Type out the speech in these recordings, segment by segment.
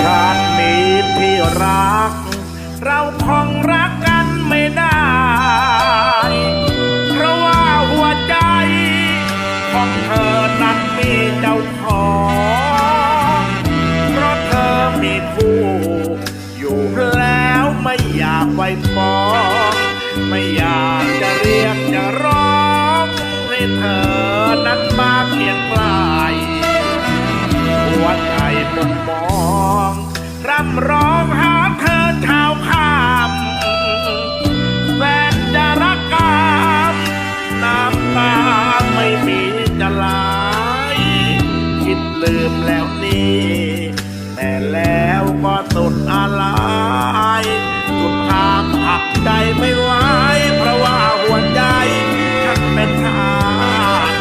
ชาตินี้ที่รักเราคงรักกันไม่ได้ เพราะว่าหัวใจของเธอนั้นมีเจ้าของ อยากไปฟ้องไม่อยากจะเรียกจะร้องให้เธอนั้นมาเคียงใกลหัวใจมุมมองร่ำร้องหาเธอชาวข้ามแฟนจะรักกามน้ำตาไม่มีจะไหลคิดลืมแล้วนี่แต่แล้วก็สุดอะไร หักใจไม่ไหวเพราะว่าหัวใจฉันเป็นทาส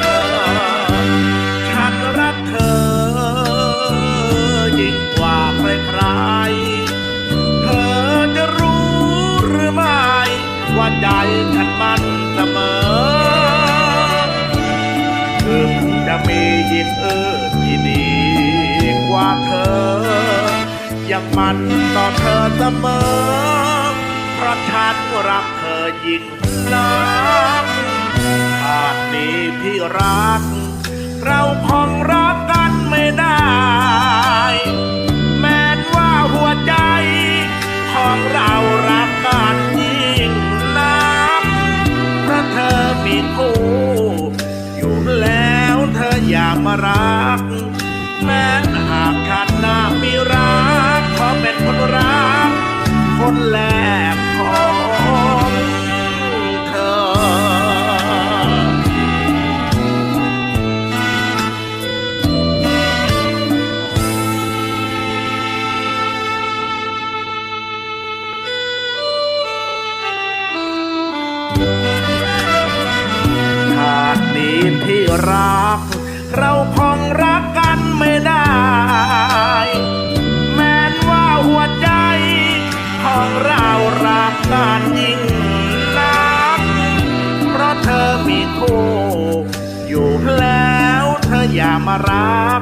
ฉันรักเธอยิ่งกว่าใครๆเธอจะรู้หรือไม่ว่าใจฉันมันเสมอถึงจะมียิงอื่นที่ดีกว่าเธอ ยังมันต่อเธอเสมอ ราะฉันรักเธอยิ่งนักชาตินี้ที่รัก เราคงรักกันไม่ได้ แม้นว่าหัวใจ ของเรารักกันยิ่งนักเพราะเธอมีคู่อยู่แล้วเธออย่ามารัก แม้นหากชาติหน้ รัก เราคงรักกันไม่ได้ แม้นว่าหัวใจ ของเรารักกันยิ่งนัก เพราะเธอมีคู่อยู่แล้วเธออย่ามารัก